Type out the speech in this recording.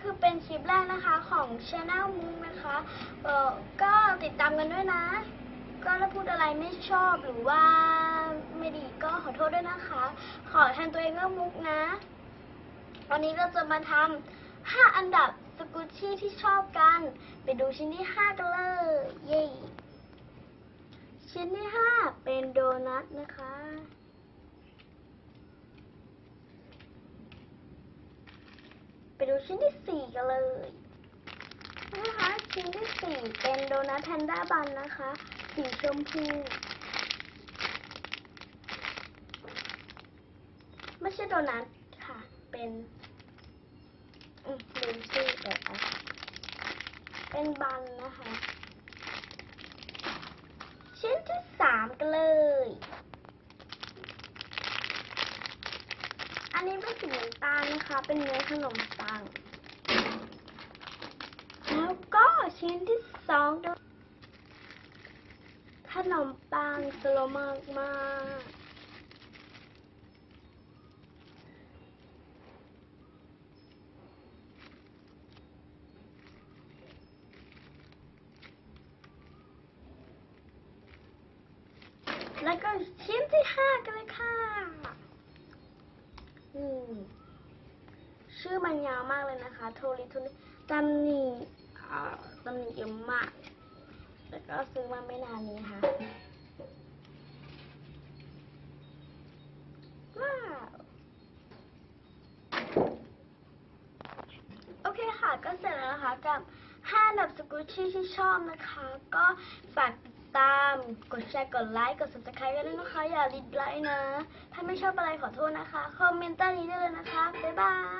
คือเป็นคลิปแรกนะคะของ Channel มุกนะคะเออก็ติดตามกันด้วยนะ ก็ถ้าพูดอะไรไม่ชอบหรือว่าไม่ดีก็ขอโทษด้วยนะคะ ขอแทนตัวเองว่ามุกนะวันนี้เราจะมาทำ5อันดับสกุชชี่ที่ชอบกัน ไปดูชิ้นที่5กันเลย เย้ ชิ้นที่5เป็นโดนัทนะคะ ไปดูชิ้นที่4กันเลยนะคะ ชิ้นที่4เป็นโดนัทแพนด้าบันนะคะ สีชมพูไม่ใช่โดนัทค่ะ เป็นอืมลืมชื่อไปอะเป็นบันนะคะ ชิ้นที่สามกันเลย อันนี้เป็นสีน้ำตาลนะคะ เป็นเนื้อขนมปัง แล้วก็ชิ้นที่สองดูขนมปังสโลมากมากแล้วก็ชิ้นที่ห้ากันเลยค่ะ อืม ชื่อมันยาวมากเลยนะคะโทริโทริตำหนิอ่าตำหนิเยอะมาก แล้วก็ซื้อมาไม่นานนี้ค่ะว้าวโอเคค่ะ ก็เสร็จแล้วนะคะกับ5อันดับสกูชี่ที่ชอบนะคะ ก็ฝาก ตาม กดแชร์ กดไลค์ กด subscribe กันด้วยนะคะ อย่าลิดไลค์นะ ถ้าไม่ชอบอะไรขอโทษนะคะ คอมเมนต์ใต้นี้ได้เลยนะคะ บ๊ายบาย